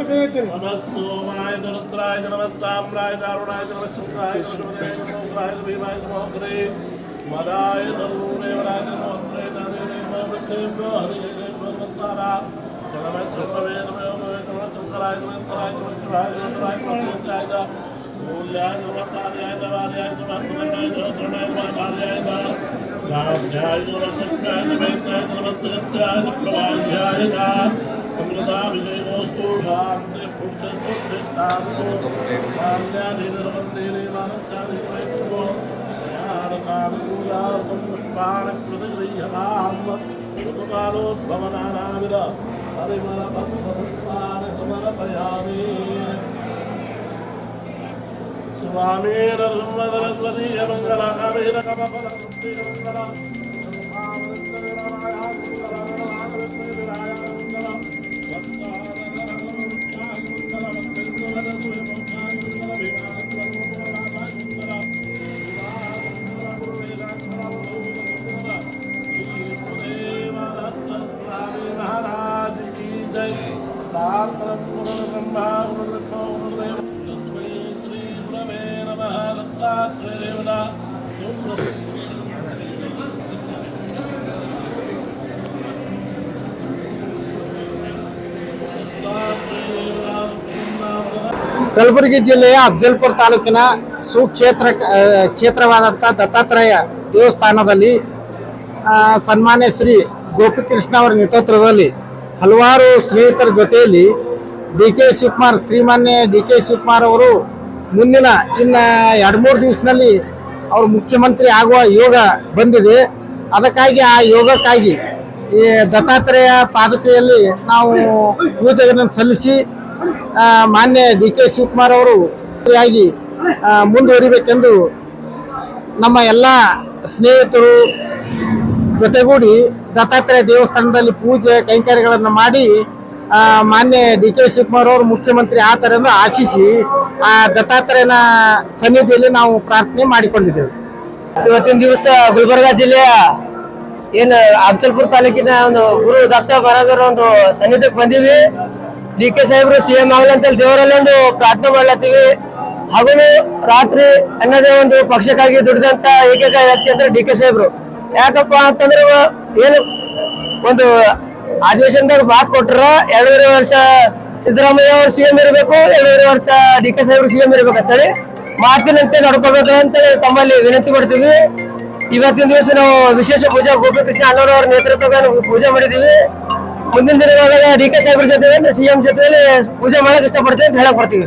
പ്രത്യേകിച്ച്. മനസ്സോമായ ധനത്രായ ധനമസ്താമ്രായ ദാരുണായ ധനമശുദ്ധായ കൃഷ്ണനായ ധനോഗ്രായ ഭീമായ ധനോഗ്രേ മതായ ധനൂരേവനായ ധനോഗ്രേ ധനേരേ ധനോഗ്രേ ഹരിയേ ധനോഗ്രേ ധനമയ സൃഷ്ടവേ ധനമയ ധനോഗ്രായ ധനോഗ്രായ ധനോഗ്രായ ധനോഗ്രായ ധനോഗ്രായ മൂല്യായ ധനോഗ്രായ ധനോഗ്രായ ധനോഗ്രായ ധനോഗ്രായ ധനോഗ്രായ ധനോഗ്രായ ായ ധനമസ്തകത്യായ പ്രവാഹ്യായ అమృతాభిషేకోస్తు పుష్పాణోద్భవనానావిర హరిమల పద్మపుష్పాణ సమర్పయామి స్వామీర సంవదరస్వదీయ మంగళ హరిర కమల మంగళ की जय प्रार्थना गुरुर्ब्रह्मा गुरुर्विष्णु गुरुर्देव तस्मै श्री गुरवे नमः दत्तात्रेयदेवता ಕಲಬುರಗಿ ಜಿಲ್ಲೆಯ ಅಫ್ಜಲ್ಪುರ ತಾಲೂಕಿನ ಸುಕ್ಷೇತ್ರ ಆ, ಕ್ಷೇತ್ರವಾದಂಥ ದತ್ತಾತ್ರೇಯ ದೇವಸ್ಥಾನದಲ್ಲಿ ಆ, ಸನ್ಮಾನ್ಯ ಶ್ರೀ ಗೋಪಿಕೃಷ್ಣ ಅವರ ನೇತೃತ್ವದಲ್ಲಿ ಹಲವಾರು ಸ್ನೇಹಿತರ ಜೊತೆಯಲ್ಲಿ ಡಿ ಕೆ ಶಿವಕುಮಾರ್, ಶ್ರೀಮಾನ್ಯ ಡಿ ಕೆ ಶಿವಕುಮಾರ್ ಅವರು ಮುಂದಿನ ಇನ್ನು ಎರಡು ಮೂರು ದಿವಸದಲ್ಲಿ ಅವರು ಮುಖ್ಯಮಂತ್ರಿ ಆಗುವ ಯೋಗ ಬಂದಿದೆ. ಅದಕ್ಕಾಗಿ ಆ ಯೋಗಕ್ಕಾಗಿ ಈ ದತ್ತಾತ್ರೇಯ ಪಾದಕೆಯಲ್ಲಿ ನಾವು ಪೂಜೆಗಳನ್ನು ಸಲ್ಲಿಸಿ ಮಾನ್ಯ ಡಿ ಕೆ ಶಿವಕುಮಾರ್ ಅವರು ಆಗಿ ಮುಂದುವರಿಬೇಕೆಂದು ನಮ್ಮ ಎಲ್ಲ ಸ್ನೇಹಿತರು ಜೊತೆಗೂಡಿ ದತ್ತಾತ್ರೇಯ ದೇವಸ್ಥಾನದಲ್ಲಿ ಪೂಜೆ ಕೈಂಕರ್ಯಗಳನ್ನು ಮಾಡಿ ಮಾನ್ಯ ಡಿ ಕೆ ಶಿವಕುಮಾರ್ ಅವರು ಮುಖ್ಯಮಂತ್ರಿ ಆತರ ಆಶಿಸಿ ಆ ದತ್ತಾತ್ರೇಯನ ಸನ್ನಿಧಿಯಲ್ಲಿ ನಾವು ಪ್ರಾರ್ಥನೆ ಮಾಡಿಕೊಂಡಿದ್ದೇವೆ. ಇವತ್ತಿನ ದಿವಸ ಗುಲ್ಬರ್ಗ ಜಿಲ್ಲೆಯ ಏನು ಅಫ್ಜಲ್ಪುರ ತಾಲೂಕಿನ ಒಂದು ಗುರು ದತ್ತ ಮಹಾರಾಜರ ಒಂದು ಸನ್ನಿಧಿಗೆ ಬಂದೀವಿ. ಡಿ ಕೆ ಸಾಹೇಬ್ರು ಸಿ ಎಂ ಆಗಲಿ ಅಂತೇಳಿ ದೇವರಲ್ಲಿ ಒಂದು ಪ್ರಾರ್ಥನೆ ಮಾಡ್ಲತ್ತೀವಿ. ಹಗಲು ರಾತ್ರಿ ಅನ್ನೋದೇ ಒಂದು ಪಕ್ಷಕ್ಕಾಗಿ ದುಡಿದಂತ ಏಕೈಕ ವ್ಯಕ್ತಿ ಅಂದ್ರೆ ಡಿ ಕೆ ಸಾಹೇಬ್ರು. ಯಾಕಪ್ಪ ಅಂತಂದ್ರೆ ಏನು ಒಂದು ಅಧಿವೇಶನದಾಗ ಮಾತು ಕೊಟ್ರ ಎರಡೂವರೆ ವರ್ಷ ಸಿದ್ದರಾಮಯ್ಯ ಅವರು ಸಿಎಂ ಇರಬೇಕು, ಎರಡೂವರೆ ವರ್ಷ ಡಿ ಕೆ ಸಾಹೇಬ್ರು ಸಿಎಂ ಇರ್ಬೇಕಂತೇಳಿ ಮಾತಿನಂತೆ ನಡ್ಕೋಬೇಕು ಅಂತೇಳಿ ತಮ್ಮಲ್ಲಿ ವಿನಂತಿ ಮಾಡ್ತೀವಿ. ಇವತ್ತಿನ ದಿವಸ ನಾವು ವಿಶೇಷ ಪೂಜಾ ಗೋಪಿಕೃಷ್ಣ ಅಣ್ಣವ್ರ ಅವ್ರ ನೇತೃತ್ವದಲ್ಲಿ ನಾವು ಪೂಜೆ ಮಾಡಿದೀವಿ ಮುಂದಿನ ದಿನಗಳಲ್ಲಿ ಡಿ ಕೆ ಸಾಹೇಬ್ರ ಜೊತೆ ಸಿಎಂ ಜೊತೆಯಲ್ಲಿ ಪೂಜೆ ಮಾಡಕ್ ಇಷ್ಟಪಡ್ತೀವಿ ಅಂತ ಹೇಳಕ್ ಬರ್ತೀವಿ.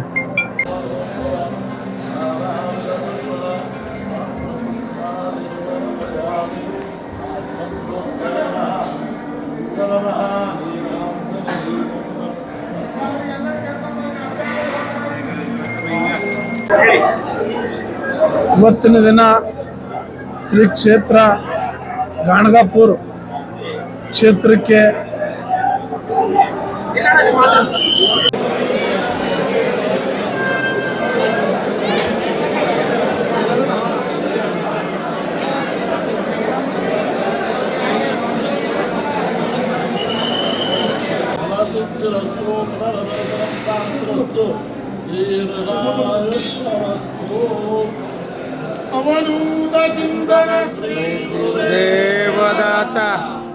ಇವತ್ತಿನ ದಿನ ಶ್ರೀ ಕ್ಷೇತ್ರ ಗಾಣಗಾಪುರ್ ಕ್ಷೇತ್ರಕ್ಕೆ अवधूत चिंतन श्री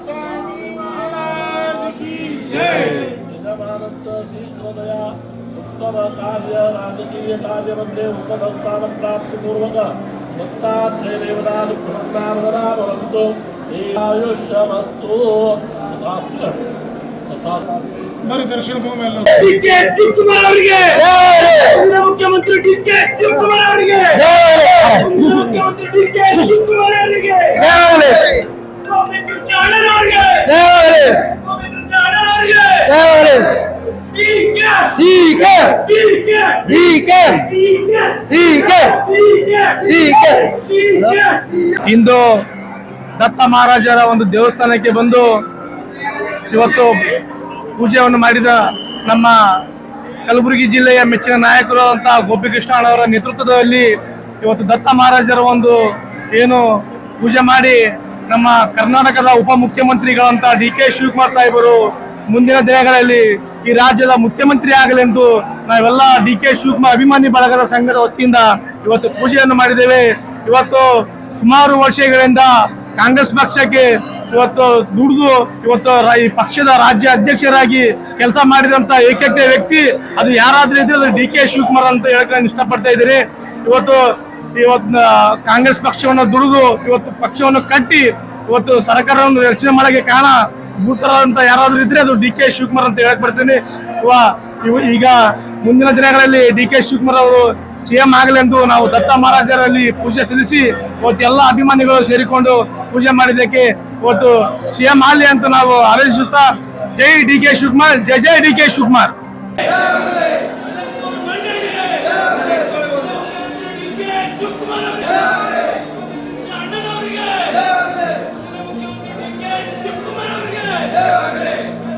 स्वामी महाराज की जय। शीघ्रतया उत्तम कार्य राजकीय कार्य बंदे उपभोक्तान प्राप्त पूर्वक भक्तात्मेवदान प्रसन्नावदना भवन्तु आयुष्यमस्तु तथास्तु तथा ಬರೀ ದರ್ಶನ ಭೂಮಿ ಎಲ್ಲ ಡಿಕೆ ಶಿವಕುಮಾರ್ ಅವರಿಗೆ! ಮುಖ್ಯಮಂತ್ರಿ ಶಿವಕುಮಾರ್ ಅವರಿಗೆ! ಮುಖ್ಯಮಂತ್ರಿ ಡಿಕೆ ಶಿವಕುಮಾರ್ ಅವರಿಗೆ! ಇಂದು ದತ್ತ ಮಹಾರಾಜರ ಒಂದು ದೇವಸ್ಥಾನಕ್ಕೆ ಬಂದು ಇವತ್ತು ಪೂಜೆಯನ್ನು ಮಾಡಿದ ನಮ್ಮ ಕಲಬುರಗಿ ಜಿಲ್ಲೆಯ ಮೆಚ್ಚಿನ ನಾಯಕರು ಅಂತ ಗೋಪಿಕೃಷ್ಣ ಅವರ ನೇತೃತ್ವದಲ್ಲಿ ಇವತ್ತು ದತ್ತ ಮಹಾರಾಜರ ಒಂದು ಏನು ಪೂಜೆ ಮಾಡಿ ನಮ್ಮ ಕರ್ನಾಟಕದ ಉಪಮುಖ್ಯಮಂತ್ರಿಗಳಂತ ಡಿ ಕೆ ಶಿವಕುಮಾರ್ ಸಾಹೇಬರು ಮುಂದಿನ ದಿನಗಳಲ್ಲಿ ಈ ರಾಜ್ಯದ ಮುಖ್ಯಮಂತ್ರಿ ಆಗಲೆಂದು ನಾವೆಲ್ಲ ಡಿ ಕೆ ಶಿವಕುಮಾರ್ ಅಭಿಮಾನಿ ಬಳಗದ ಸಂಘದ ವತಿಯಿಂದ ಇವತ್ತು ಪೂಜೆಯನ್ನು ಮಾಡಿದ್ದೇವೆ. ಇವತ್ತು ಸುಮಾರು ವರ್ಷಗಳಿಂದ ಕಾಂಗ್ರೆಸ್ ಪಕ್ಷಕ್ಕೆ ಇವತ್ತು ದುಡಿದು ಇವತ್ತು ಈ ಪಕ್ಷದ ರಾಜ್ಯ ಅಧ್ಯಕ್ಷರಾಗಿ ಕೆಲಸ ಮಾಡಿದಂತ ಏಕೈಕ ವ್ಯಕ್ತಿ, ಅದು ಯಾರಾದ್ರೂ ಇದ್ರೆ ಅದು ಡಿ ಕೆ ಶಿವಕುಮಾರ್ ಅಂತ ಹೇಳಕ್ ನಾನು ಇಷ್ಟಪಡ್ತಾ ಇದ್ದೀನಿ. ಇವತ್ತು ಇವತ್ತು ಕಾಂಗ್ರೆಸ್ ಪಕ್ಷವನ್ನು ದುಡಿದು ಇವತ್ತು ಪಕ್ಷವನ್ನು ಕಟ್ಟಿ ಇವತ್ತು ಸರ್ಕಾರವನ್ನು ರಚನೆ ಮಾಡಕ್ಕೆ ಕಾರಣ ಭೂತರಾದಂತ ಯಾರಾದ್ರೂ ಇದ್ರೆ ಅದು ಡಿ ಕೆ ಶಿವಕುಮಾರ್ ಅಂತ ಹೇಳಕ್ ಬರ್ತೀನಿ. ಈಗ ಮುಂದಿನ ದಿನಗಳಲ್ಲಿ ಡಿ ಕೆ ಶಿವಕುಮಾರ್ ಅವರು ಸಿಎಂ ಆಗಲೆಂದು ನಾವು ದತ್ತ ಮಹಾರಾಜರಲ್ಲಿ ಪೂಜೆ ಸಲ್ಲಿಸಿ ಇವತ್ತು ಎಲ್ಲ ಅಭಿಮಾನಿಗಳು ಸೇರಿಕೊಂಡು ಪೂಜೆ ಮಾಡಿದ್ದಕ್ಕೆ ಇವತ್ತು ಸಿಎಂ ಆಗಲಿ ಅಂತ ನಾವು ಹಾರೈಸುತ್ತಾ, ಜೈ ಡಿ ಕೆ ಶಿವಕುಮಾರ್, ಜೈ ಜೈ D K Shivakumar.